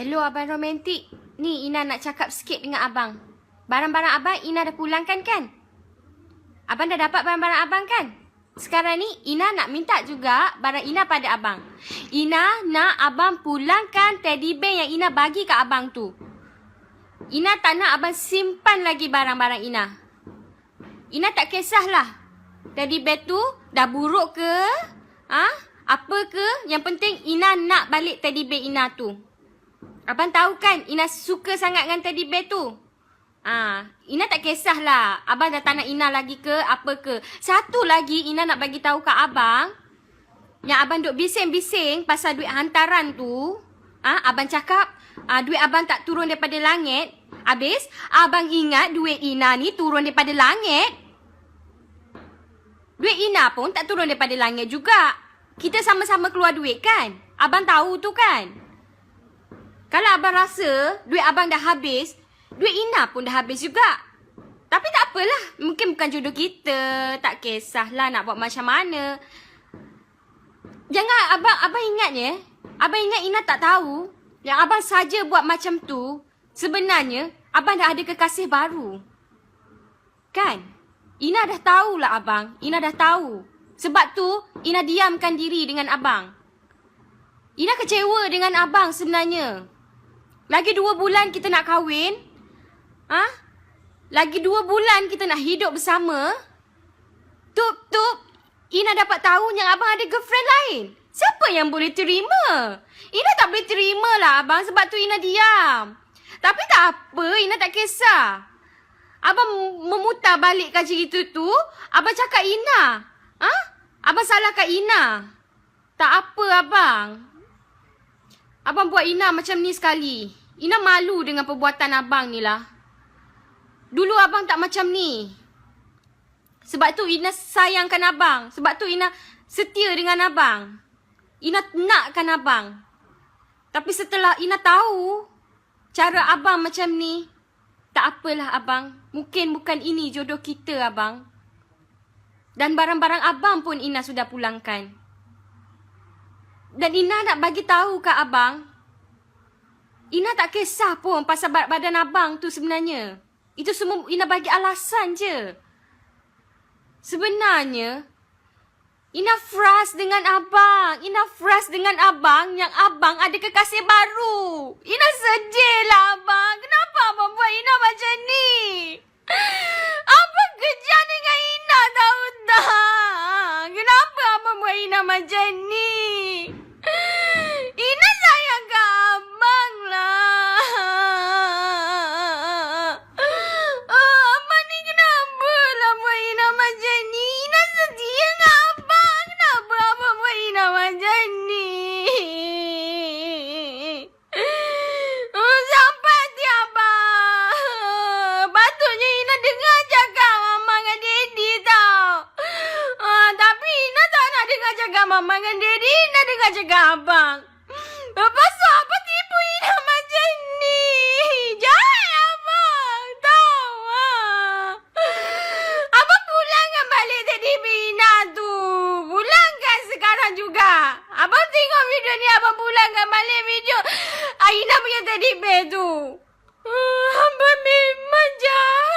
Hello Abang Romantik. Ni Ina nak cakap sikit dengan Abang. Barang-barang Abang Ina dah pulangkan kan? Abang dah dapat barang-barang Abang kan? Sekarang ni Ina nak minta juga barang Ina pada Abang. Ina nak Abang pulangkan teddy bear yang Ina bagi ke Abang tu. Ina tak nak Abang simpan lagi barang-barang Ina. Ina tak kisahlah. Teddy bear tu dah buruk ke? Ha? Apa ke? Yang penting Ina nak balik teddy bear Ina tu. Abang tahu kan Ina suka sangat dengan teddy bear tu. Ah, Ina tak kisahlah. Abang dah tak nak Ina lagi ke apa ke. Satu lagi Ina nak bagi tahu kat abang yang abang duk bising-bising pasal duit hantaran tu. Ah, abang cakap ah, duit abang tak turun daripada langit. Habis abang ingat duit Ina ni turun daripada langit. Duit Ina pun tak turun daripada langit juga. Kita sama-sama keluar duit kan? Abang tahu tu kan? Kalau abang rasa duit abang dah habis, duit Ina pun dah habis juga. Tapi tak apalah. Mungkin bukan jodoh kita. Tak kisahlah nak buat macam mana. Jangan abang abang ingat ya. Abang ingat Ina tak tahu. Yang abang saja buat macam tu. Sebenarnya abang dah ada kekasih baru. Kan? Ina dah tahulah abang. Ina dah tahu. Sebab tu Ina diamkan diri dengan abang. Ina kecewa dengan abang sebenarnya. Lagi dua bulan kita nak kahwin. Ha? Lagi dua bulan kita nak hidup bersama. Tup, tup. Ina dapat tahu yang abang ada girlfriend lain. Siapa yang boleh terima? Ina tak boleh terima lah abang sebab tu Ina diam. Tapi tak apa, Ina tak kisah. Abang memutar balik kaji itu tu, abang cakap Ina. Ha? Abang salahkan Ina. Tak apa abang. Abang buat Ina macam ni sekali. Ina malu dengan perbuatan abang ni lah. Dulu abang tak macam ni. Sebab tu Ina sayangkan abang. Sebab tu Ina setia dengan abang. Ina nakkan abang. Tapi setelah Ina tahu cara abang macam ni, tak apalah abang. Mungkin bukan ini jodoh kita abang. Dan barang-barang abang pun Ina sudah pulangkan. Dan Ina nak bagi tahu kat abang, Ina tak kisah pun pasal badan abang tu sebenarnya. Itu semua Ina bagi alasan je. Sebenarnya, Ina frust dengan abang. Ina frust dengan abang yang abang ada kekasih baru. Ina sedih lah abang. Kenapa abang buat Ina macam ni? Mama dengan daddy. Ina dengar cakap abang. Lepas tu apa tipu Ina macam ni? Jahat abang. Tahu ah. Abang pulangkan balik tadi Ina tu. Pulangkan sekarang juga. Abang tengok video ni abang pulangkan balik video Aina punya teddy bear tu. Ah, abang memang jahat.